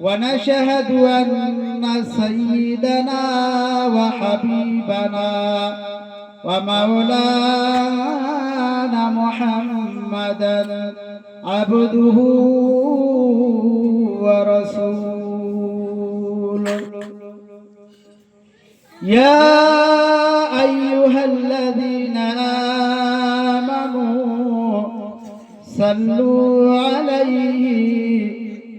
ونشهد أن سيدنا وحبيبنا ومولانا محمدا عبده ورسوله. يا أيها الذين آمنوا صلوا عليه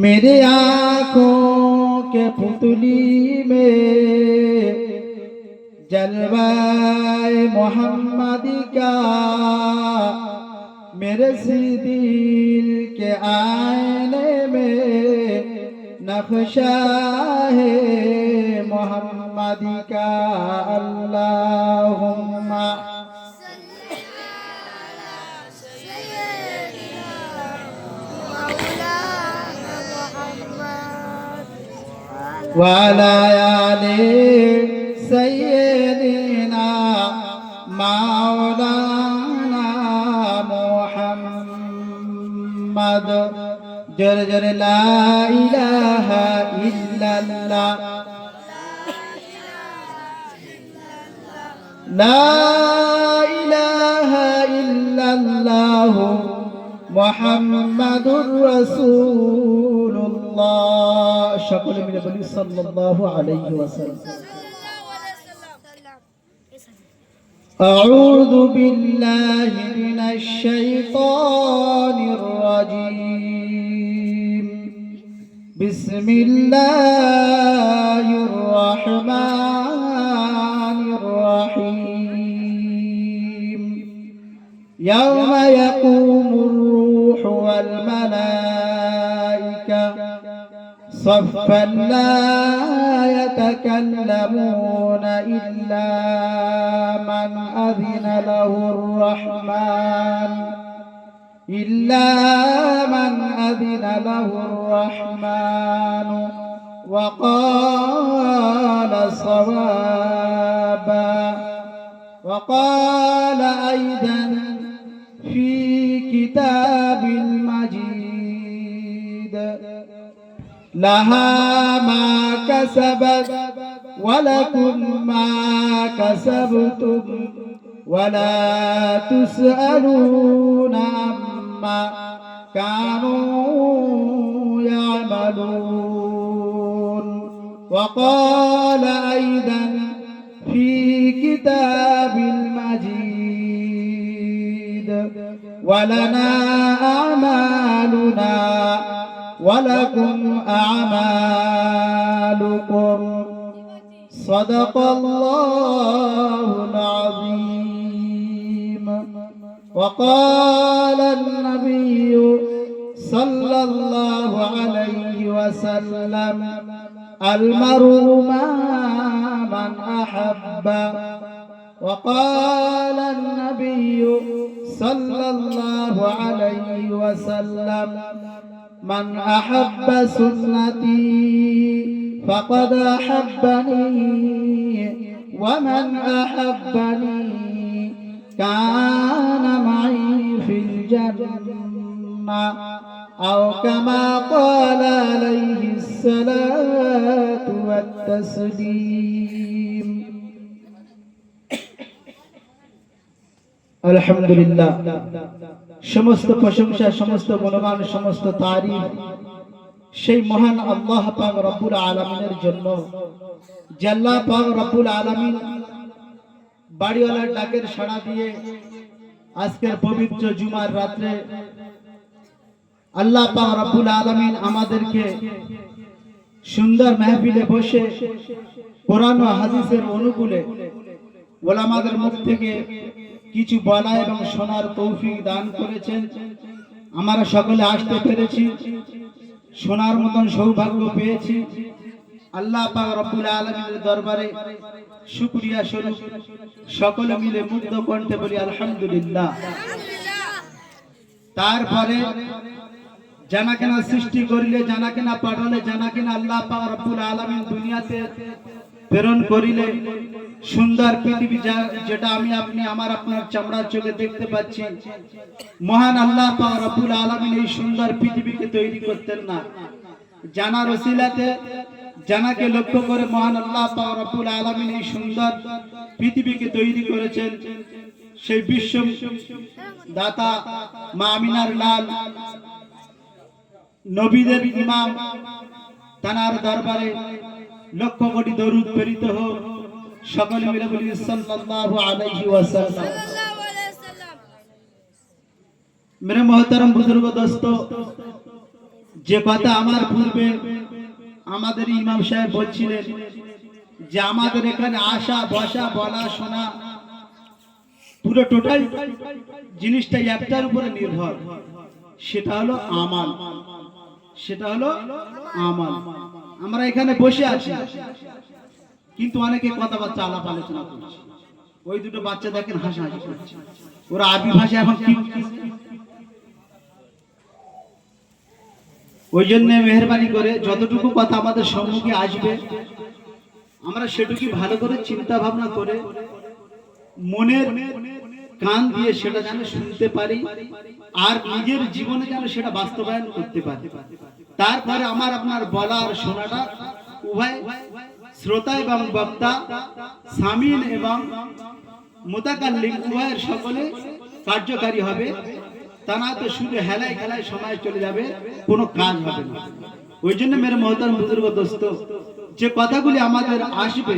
मेरे आँखों के पुतली में जलवाए मोहम्मद का, मेरे दिल के आईने में नक्शा है मोहम्मद का अल्लाहुम्मा وعلى آل سيدنا مولانا محمد جر جر لا إله إلا الله لا إله إلا الله محمد رسول الله সকলে মিলে বলি সাল্লাল্লাহু আলাইহি ওয়াসাল্লাম أعوذ بالله من الشيطان الرجيم بسم الله الرحمن الرحيم يوم يقوم الروح والملائكة صفا لا يتكلمون إلا من أذن له الرحمن. إلا من أذن له الرحمن. وقال صوابا. وقال أيضا في كتاب لها ما كسبت ولكم ما كسبتم ولا تسألون عما كانوا يعملون. وقال أيضا في كتاب المجيد ولنا أعمالنا ولكم أعمالكم. صدق الله العظيم. وقال النبي صلى الله عليه وسلم المرء مع من أحب. وقال النبي صلى الله عليه وسلم من أحب سنتي فقد أحبني ومن أحبني كان معي في الجنة أو كما قال عليه الصلاة والتسليم. আলহামদুলিল্লাহ। সমস্ত প্রশংসা, সমস্ত গুণগান সমস্ত তারিফ সেই মহান আল্লাহ পাক রব্বুল আলামিনের জন্য। জাল্লা পাক রব্বুল আলামিন বাড়িওয়ালার ডাকের সাড়া দিয়ে আজকের পবিত্র জুমার রাত্রে আল্লাহ পাক রব্বুল আলামিন আমাদেরকে সুন্দর মেহফিলে বসে কোরআন ও হাদিসের অনুকূলে ওলামাদের মুখ থেকে কিছু বলা এবং শোনার তৌফিক দান করেছেন। আমরা সকলে আসতে পেরেছি। শোনার মতন সৌভাগ্য পেয়েছি। আল্লাহ পাক রব্বুল আলামিনের দরবারে শুকরিয়া স্বরূপ সকলে মিলে মুগ্ধ কণ্ঠে বলি, আলহামদুলিল্লাহ। তারপরে জানা কেনা সৃষ্টি করিলে জানা কেনা পাঠালে জানা কেনা আল্লাহ পাক রব্বুল আলামিন দুনিয়াতে প্রেরণ করিলে সুন্দর পৃথিবী যা- যেটা আমি আপনি আমার আপনার চামড়ার চোখে দেখতে পাচ্ছি। মহান আল্লাহ পাক রব্বুল আলামিন এই সুন্দর পৃথিবীকে তৈরি করতেন না। জানার ওসিলাতে, জানাকে লক্ষ্য করে মহান আল্লাহ পাক রব্বুল আলামিন এই সুন্দর পৃথিবীকে তৈরি করেছেন। সেই বিশ্ব দাতা মা আমিনার লাল নবীদের ইমাম, তানার দরবারে লক্ষ কোটি দরুদ প্রেরিত হোক। সকলে মিলে বলি সাল্লাল্লাহু আলাইহি ওয়াসাল্লাম। মেরে মহতারম বুজুর্গ দোস্ত, যে কথা আমার পূর্বে আমাদের ইমাম সাহেব বলছিলেন যে, আমাদের এখানে আসা, বসা, বলা, শোনা পুরো টোটাল জিনিসটা একটার উপরে নির্ভর। সেটা হলো আমাল। সেটা হলো আমাল। আমরা এখানে বসে আছি। কিন্তু অনেকে কথাবার্তা আলাপ আলোচনা করছে। ওই দুটো বাচ্চা দেখেন হাসাহাসি করছে। ওরা আরবি ভাষা এখন কি ওই জন্য মেহরবানি করে যতটুকু কথা আমাদের সম্মুখে আসবে, আমরা সেটুকু ভালো করে চিন্তা ভাবনা করে মনের কান দিয়ে সেটা যেন শুনতে পারি আর নিজের জীবনে যেন সেটা বাস্তবায়ন করতে পারি। তারপরে আমার, আপনার বলা আর শোনাটা উভয় শ্রোতা এবং বক্তা, সামিন এবং মোতাকাল্লিম উভয়ের সকলে কার্যকারী হবে। তা তো শুধু হেলায় খেলায় সময় চলে যাবে, কোনো কাজ হবে না। ওই জন্য মেরে মহতার বুজুর্গ দোস্ত, যে কথাগুলি আমাদের আসবে,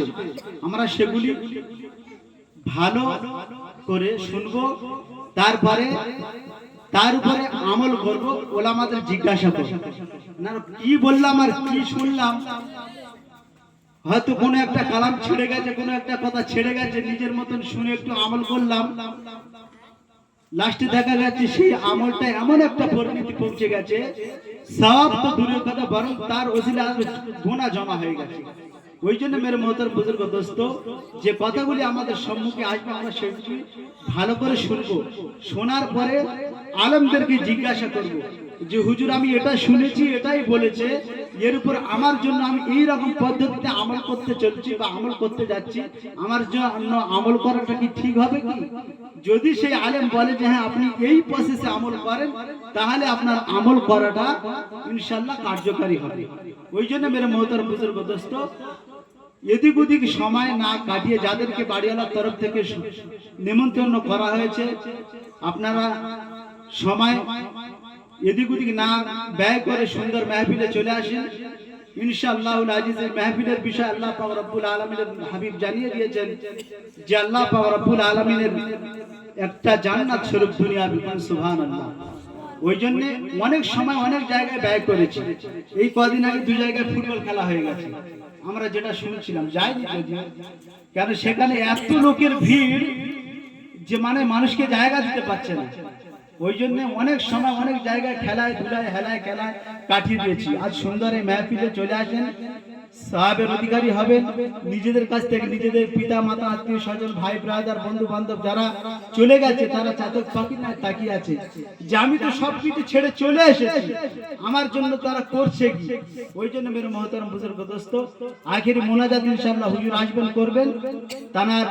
আমরা সেগুলি ভালো করে শুনব। তারপরে তার উপরে আমল করব ওলা আমাদের জিজ্ঞাসা করব। কি বললাম আর কি শুনলাম? হয়তো কোনো একটা কালাম ছেড়ে গেছে, কোনো একটা কথা ছেড়ে গেছে, নিজের মতন শুনে একটু আমল করলাম। লাস্টে দেখা যাচ্ছে সেই আমলটা এমন একটা পরিণতি পৌঁছে গেছে, সব তো দূরের কথা, বরং তার ওসিলা গোনা জমা হয়ে গেছে। ওই জন্য মেরে মহতর বুজুর্গ দোস্ত, যে কথাগুলি আমাদের সম্মুখে আসবে, আমরা সেগুলি ভালো করে শুনব। শোনার পরে আলমদেরকে জিজ্ঞাসা করব, যে হুজুর, আমি এটা শুনেছি, এটাই বলেছে, এর উপর আমার জন্য আমি এই রকম পদ্ধতিতে আমল করতে চলছি বা আমল করতে যাচ্ছি, আমার জন্য আমল করাটা কি ঠিক হবে কি? যদি সেই আলেম বলে যে হ্যাঁ আপনি এই প্রসেসে আমল করেন, তাহলে আপনার আমল করাটা ইনশাল্লাহ কার্যকারী হবে। ওই জন্য মেরে মহতর বুজুর্গ দোস্ত এদিক ওদিক সময় না কাটিয়ে যাদেরকে বাড়িওয়ালার তরফ থেকে নিমন্ত্রণ করা হয়েছে, আপনারা সময় এদিক ওদিক না ব্যয় করে সুন্দর মেহফিলে চলে আসেন। আল্লাহ হাবিব জানিয়ে দিয়েছেন যে আল্লাহ একটা ওই জন্য অনেক সময় অনেক জায়গায় ব্যয় করেছি। এই কদিন আগে দু জায়গায় ফুটবল খেলা হয়ে গেছে। আমরা যেটা শুনেছিলাম যাইনি যদি, কেন সেখানে এত লোকের ভিড় যে মানে মানুষকে জায়গা দিতে পারছে না। ওই জন্য অনেক সময় অনেক জায়গায় খেলায় ধুলায়, হেলায় খেলায় কাটিয়ে দিয়েছি। আজ সুন্দর এই মেহফিলে চলে আসেন। সাহাবের অধিকারী হবেন। নিজেদের কাছ থেকে নিজেদের পিতা, মাতা, আত্মীয় স্বজন, ভাই ব্রাদার বন্ধু বান্ধব যারা চলে গেছে, তারা চাতক পাখি না তাকিয়ে আছে। যে আমি তো সব কিছু ছেড়ে চলে এসেছি, আমার জন্য তারা করছে কি? ওই জন্য মেরে মহতারাম বুজুর্গ দোস্ত, আখেরি মোনাজাত ইনশাআল্লাহ হুজুর আসবেন, করবেন। তানার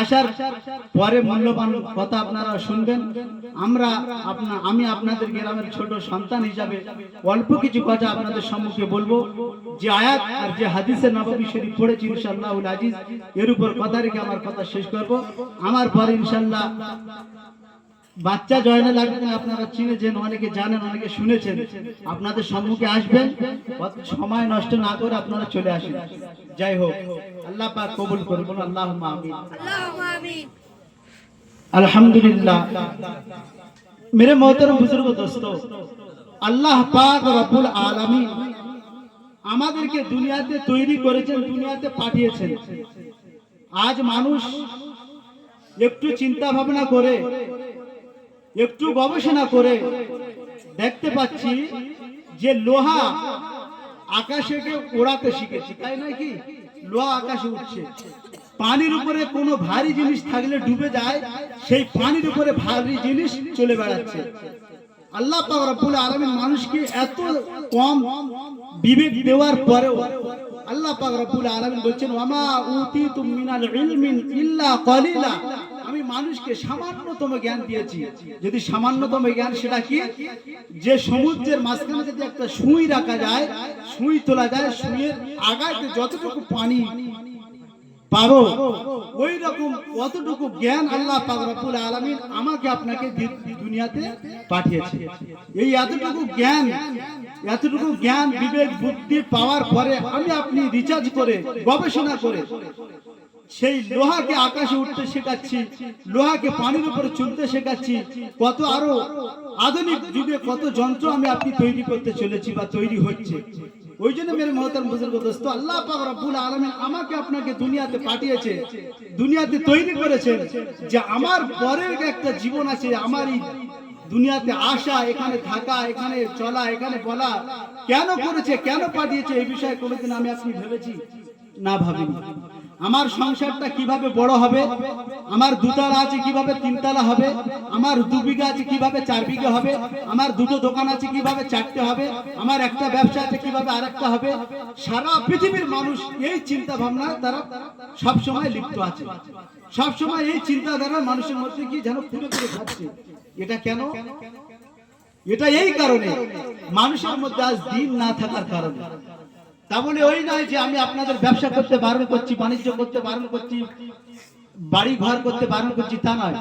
আসার পরে মূল্যবান কথা আপনারা শুনবেন। আমরা আপনা, আমি আপনাদের গ্রামের ছোট সন্তান হিসাবে অল্প কিছু কথা আপনাদের সম্মুখে বলব। যে আয়াত আর যে হাদিসের নববী শরীফ পড়েছি ইনশাল্লাহ আজিজ, এর উপর কথা রেখে আমার কথা শেষ করব। আমার পরে ইনশাআল্লাহ বাচ্চা জয়না লাগবে না আপনারা চিনেছেন অনেকে জানেন অনেকে শুনেছেন। আপনাদের সম্মুখে আসবেন। সময় নষ্ট না করে আপনারা চলে আসেন। যাই হোক আল্লাহ পাক কবুল করবেন আল্লাহ আমিন। আলহামদুলিল্লাহ। মেরে মোহতরম বুজুর্গ দোস্ত আল্লাহ পাক রব্বুল আলামিন আমাদেরকে দুনিয়াতে তৈরি করেছেন দুনিয়াতে পাঠিয়েছেন। আজ মানুষ একটু চিন্তা ভাবনা করে একটু গবেষণা করে দেখতে পাচ্ছি যে লোহা আকাশে ওড়াতে শিখেছি, তাই নয় কি? লোহা আকাশে উঠছে। পানির উপরে কোনো ভারী জিনিস থাকলে ডুবে যায়, সেই পানির উপরে ভারী জিনিস চলে বেড়াচ্ছে। আল্লাহ রব্বুল মানুষকে এত কম বিবেক দেওয়ার পরেও আল্লাহ পাক রব্বুল আলামিন বলছেন ওয়ামা উতিতুম মিনাল ইলমিন ইল্লা কলিলা। আমি মানুষকে সামান্যতম জ্ঞান দিয়েছি। যদি সামান্যতম জ্ঞান সেটা কি? যে সমুদ্রের মাঝখানে যদি একটা সুই রাখা যায়, সুই তোলা যায়, সুইয়ের আগাতে যতটুকু পানি পারো ওই রকম অতটুকু জ্ঞান আল্লাহ পাক রব্বুল আলামিন আমাকে আপনাকে দুনিয়াতে পাঠিয়েছে। এই এতটুকু জ্ঞান এতটুকু জ্ঞান, বিবেক, বুদ্ধি পাওয়ার পরে আমি আপনি রিচার্জ করে, গবেষণা করে সেই লোহাকে আকাশে উঠতে শেখাচ্ছি, লোহাকে পানির উপরে চলতে শেখাচ্ছি। কত আরও আধুনিক যুগে কত যন্ত্র আমি আপনি তৈরি করতে চলেছি বা তৈরি হচ্ছে। ওই জন্য মেরে মহতার বুজুর্গ দোস্ত, আল্লাহ পাক রব্বুল আমাকে আপনাকে দুনিয়াতে পাঠিয়েছে, দুনিয়াতে তৈরি করেছেন যে আমার পরের একটা জীবন আছে, আমার এই দুনিয়াতে আসা, এখানে থাকা, এখানে চলা, এখানে বলা, কেন করেছে, কেন পাঠিয়েছে, এই বিষয়ে কোনোদিন আমি আপনি ভেবেছি না ভাবিনি। আমার সংসারটা কীভাবে বড় হবে? আমার দুতলা আছে কীভাবে তিনতলা হবে? আমার দু বিঘা আছে কীভাবে চার বিঘা হবে? আমার দুটো দোকান আছে কীভাবে চারটে হবে? আমার একটা ব্যবসা আছে কীভাবে আরেকটা হবে? সারা পৃথিবীর মানুষ এই চিন্তা ভাবনা তারা সব সময় লিপ্ত আছে। সব সময় এই চিন্তাধারা মানুষের মধ্যে কি যেন পুরো করে খাচ্ছে এটা কেন? এটা এই কারণে মানুষের মধ্যে আজ দিন না থাকার কারণে। তা বলে ওই নয় যে আমি আপনাদের ব্যবসা করতে বারণ করছি, বাণিজ্য করতে বারণ করছি, বাড়ি ঘর করতে বারণ করছি, তা নয়।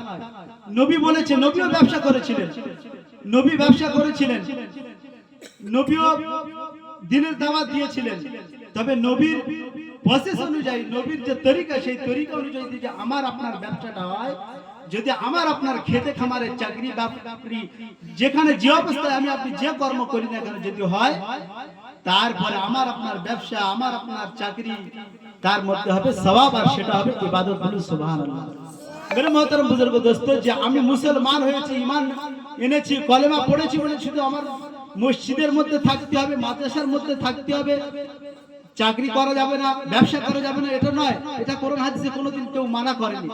নবী বলেছে, নবীও ব্যবসা করেছিলেন। নবী ব্যবসা করেছিলেন। নবীও দিনের দাওয়াত দিয়েছিলেন। তবে নবীর প্রসেস অনুযায়ী, নবীর যে তরিকা, সেই তরিকা অনুযায়ী যদি আমার আপনার ব্যবসাটা হয়, যদি আমার আপনার খেতে খামারের চাকরি বাকরি, যেখানে যে অবস্থায় আমি আপনি যে কর্ম করি না কেন, যদি হয় তারপরে আমার আপনার ব্যবসা, আমার আপনার চাকরি, তার মধ্যে হবে সবাব আর সেটা হবে ইবাদত সুবহানাল্লাহ। মেরে বুজুর্গ দোস্ত, যে আমি মুসলমান হয়েছি, ইমান এনেছি, কলেমা পড়েছি বলে শুধু আমার মসজিদের মধ্যে থাকতে হবে, মাদ্রাসার মধ্যে থাকতে হবে। চাকরি করা যাবে না, ব্যবসা করা যাবে না, এটা নয়, এটা কোরআন হাদিসে কোনোদিন কেউ মানা করেনি।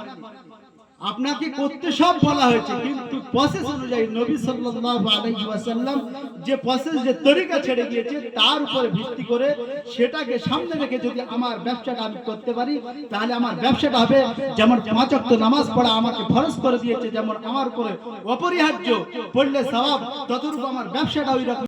আপনাকে করতে সব বলা হয়েছে, কিন্তু প্রসেস অনুযায়ী নবী সাল্লাল্লাহু আলাইহি ওয়াসাল্লাম যে প্রসেস যে তরিকা ছেড়ে গিয়েছে তার উপরে ভিত্তি করে সেটাকে সামনে রেখে যদি আমার ব্যবসাটা আমি করতে পারি, তাহলে আমার ব্যবসাটা হবে যেমন পাঁচ ওয়াক্ত নামাজ পড়া আমাকে ফরজ করে দিয়েছে, যেমন আমার উপরে অপরিহার্য পড়লে সওয়াব ততটুকু আমার ব্যবসাটা ওই রকম